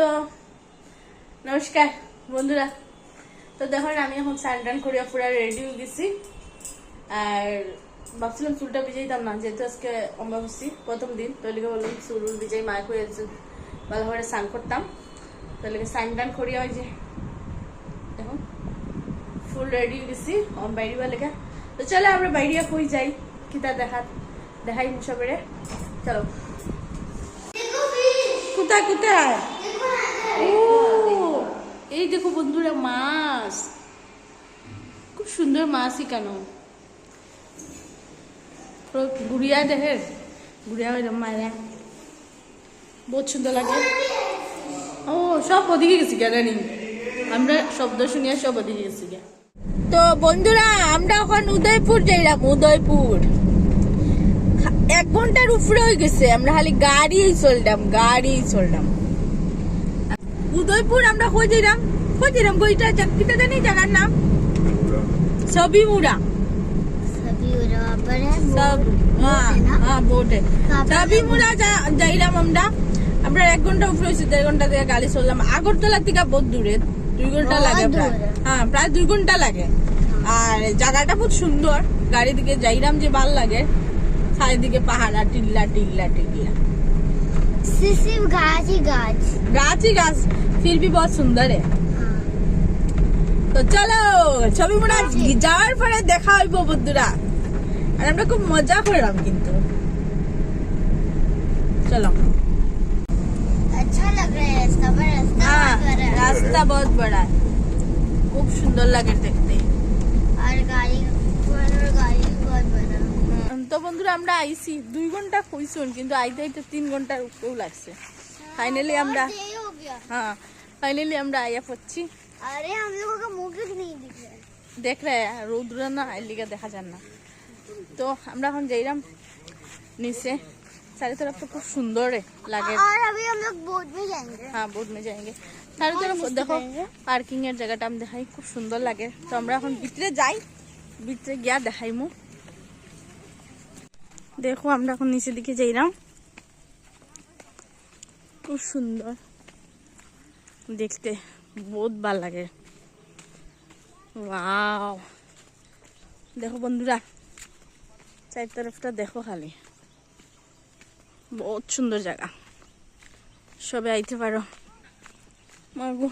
তো নমস্কার, বন্ধুরা। তো দেখুন আমি এখন স্নান টান করিয়া পুরা রেডি হয়ে গেছি। আর ভাবছিলাম চুলটা ভিজাই ভিজাইতাম না, যেহেতু আজকে অম্বাবসী প্রথম দিন। তো লিখে বললাম চুল ভিজাই মায় করে ভালো করে স্নান করতাম। তো লিখে স্নান টান করিয়া ওই যে দেখুন ফুল রেডি হয়ে গেছি বাইরে বা লেখা তো চলো আমরা বাইরে কই যাই কিতা দেখাত দেখাই মুসাবেরে চলো। কোথায় কোথায়? এই দেখো বন্ধুরা মাছ। খুব সুন্দর মাছই কেন? গুড়িয়া দেখে, গুড়িয়া হয়ে মায়েরা। বহুত সুন্দর লাগে। ও, সব ওদিকে গেছি জানি। আমরা শব্দ শুনিয়া সব ওদিকে গেছি। তো বন্ধুরা, আমরা এখন উদয়পুর যাইলাম উদয়পুর। এক ঘণ্টার উপরে হয়ে গেছে, আমরা খালি গাড়ি চললাম গাড়ি চললাম। উদয়পুর আমরা খোঁজিরাম খোঁজিলাম বইটা চাকরিটা জানি জানার নাম? সবি মুড়া হ্যাঁ, হ্যাঁ, আমরা। আমরা এক ঘণ্টা দেড় ঘণ্টা থেকে গাড়ি থেকে বহুত দূরে দুই ঘণ্টা লাগে হ্যাঁ প্রায় দুই ঘণ্টা লাগে। আর খুব সুন্দর। যে লাগে চারিদিকে পাহাড়া টিল্লা টিল্লা টিল্লা। सिर्फ गाछ ही गाछ গাছ ही গাছ फिर भी बहुत सुंदर है তো চলো ছবি মোড়া যাওয়ার পরে দেখা হইব বন্ধুরা আর আমরা খুব মজা করলাম কিন্তু চলো अच्छा लग रहा है रास्ता पर रास्ता হ্যাঁ बहुत बड़ा है রাস্তা বহুত বড় খুব সুন্দর লাগে দেখতে और गाड़ी তো বন্ধুরা আমরা আইছি দুই ঘন্টা খুঁজছুন কিন্তু আইতে আইতে তিন ঘন্টার উপরেও লাগছে ফাইনালি আমরা और देर हो गया হ্যাঁ ফাইনালি আমরা আইয়া পড়ছি अरे हम लोगों का मुंह क्यों नहीं दिख रहा है দেখ রে রৌদ্র না এলিকা দেখা যান না তো আমরা এখন যাইলাম নিচে চারি तरफ तो खूब सुंदर है লাগে और अभी हम लोग बोट में जाएंगे হ্যাঁ বোট में जाएंगे চারি तरफ দেখো পার্কিং এর জায়গাটা আমি দেখাই খুব সুন্দর লাগে তো আমরা এখন ভিতরে যাই ভিতরে গিয়া দেখাইমু দেখো, আমরা এখন নিচের দিকে যাইলাম খুব সুন্দর। দেখতে বহুত ভালো লাগে। ওয়াও। দেখো বন্ধুরা চার তরফটা দেখো খালি। বহুত সুন্দর জায়গা। সবে আইতে পারো। মাগো।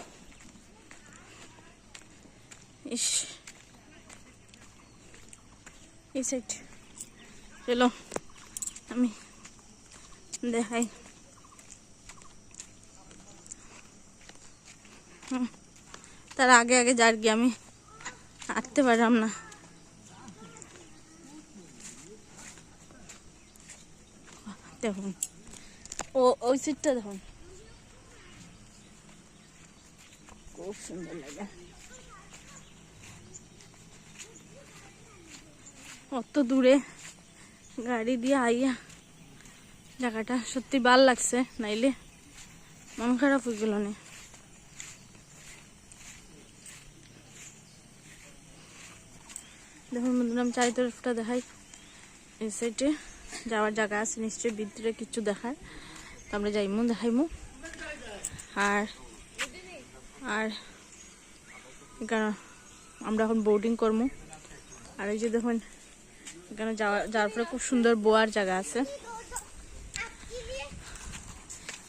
ইস। এই সাইড চলো আমি দেখাই তার আগে আগে যার গিয়ে আমি হাঁটতে পারলাম না দেখুন ও ওই সিটটা দেখুন খুব সুন্দর লাগে অত দূরে গাড়ি দিয়ে আইয়া জায়গাটা সত্যি ভালো লাগছে, নাইলে মন খারাপ হয়ে গেল না। দেখুন বন্ধুরা, আমি চারি তরফটা দেখাই। এই সাইডে যাওয়ার জায়গা আছে, নিশ্চয়ই ভিতরে কিছু দেখার। তো আমরা যাইমু, দেখাইমু। আর আর আমরা এখন বোর্ডিং করব আর এই যে দেখুন এখানে যাওয়া যাওয়ার পরে খুব সুন্দর বোয়ার জায়গা আছে।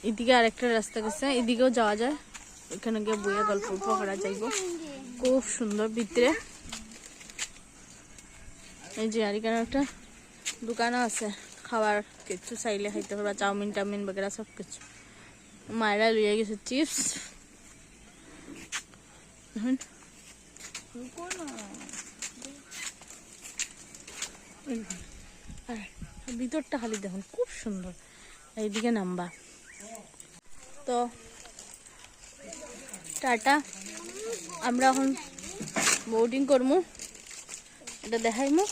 এদিকে আরেকটা রাস্তা গেছে। এদিকেও যাওয়া যায়। এখানে গিয়ে বইয়া গল্প করা যাইব খুব সুন্দর ভিতরে। এই যে আর এখানে একটা দোকানও আছে। খাবার কিছু চাইলে খাইতে পারবা চাউমিন টাউমিন বগেরা সব কিছু মায়েরা লইয়া গেছে চিপস। দেখুন। আর ভিতরটা খালি দেখুন খুব সুন্দর। এইদিকে নাম্বা তো টাটা। আমরা এখন বোটিং করব এটা দেখাইমু।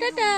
টাটা।